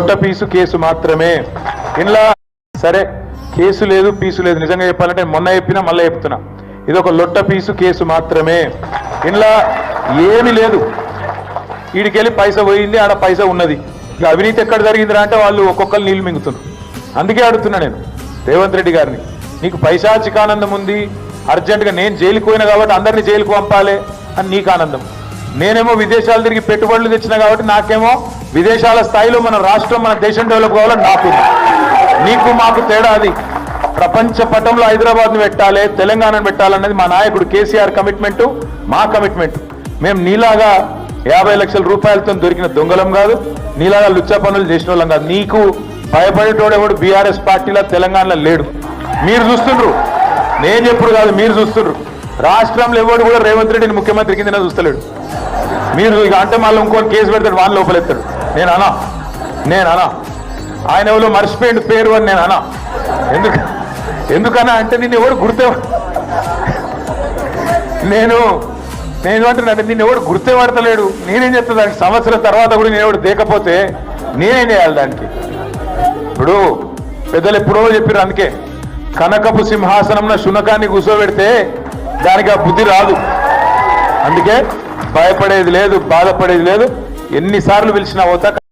లొట్ట పీసు case మాత్రమే. ఇలా సరే కేసు లేదు పీసు లేదు. నిజంగా చెప్పాలంటే మొన్న చెప్పినా మళ్ళీ చెప్తున్నా. ఇది ఒక లొట్ట పీసు కేసు మాత్రమే. ఇలా ఏమీ లేదు. వీడికెళ్ళి పైసా పోయింది ఆడ పైసా ఉన్నది. ఇక అవినీతి ఎక్కడ జరిగిందిరా అంటే వాళ్ళు ఒక్కొక్కరు నీళ్ళు మింగుతున్నారు. అందుకే అడుగుతున్నా నేను రేవంత్ రెడ్డి గారిని. నీకు పైసా ఆనందం ఉంది అర్జెంటుగా నేను జైలుకు పోయినా కాబట్టి అందరినీ జైలుకు పంపాలి అని నీకు ఆనందం. నేనేమో విదేశాలు తిరిగి పెట్టుబడులు తెచ్చినా కాబట్టి నాకేమో విదేశాల స్థాయిలో మన రాష్ట్రం మన దేశం డెవలప్ కావాలని నాకు నీకు మాకు తేడా అది. ప్రపంచ పటంలో హైదరాబాద్ను పెట్టాలి తెలంగాణను పెట్టాలన్నది మా నాయకుడు కేసీఆర్ కమిట్మెంట్ మా కమిట్మెంట్. మేము నీలాగా యాభై లక్షల రూపాయలతో దొరికిన దొంగలం కాదు నీలాగా లుచ్చ పనులు చేసిన వాళ్ళం కాదు. నీకు భయపడేటోడెవడు బీఆర్ఎస్ పార్టీలో తెలంగాణలో లేడు. మీరు చూస్తుండ్రు. నేను చెప్పుడు కాదు మీరు చూస్తుండ్రు. రాష్ట్రంలో ఎవడు కూడా రేవంత్ రెడ్డిని ముఖ్యమంత్రి కింద చూస్తలేడు. మీరు ఇక అంటే మళ్ళీ ఇంకో కేసు పెడతాడు వాళ్ళ లోపలెత్తాడు నేను అనా నేను అనా ఆయన ఎవరో మర్చిపోయిండు పేరు అని నేను అనా ఎందుకు ఎందుకనా అంటే నిన్ను ఎవరు గుర్తే నేను నేను అంటున్నా నిన్ను ఎవడు గుర్తే పడతలేడు. నేనేం చెప్తా? దానికి సంవత్సరం తర్వాత కూడా నేను ఎవడు దేకపోతే నేనేం చేయాలి దానికి. ఇప్పుడు పెద్దలు ఎప్పుడో చెప్పారు అందుకే కనకపు సింహాసనంలో శునకాన్ని కూర్చోబెడితే దానికి ఆ బుద్ధి రాదు. అందుకే భయపడేది లేదు బాధపడేది లేదు. ఎన్నిసార్లు పిలిచినా పోతా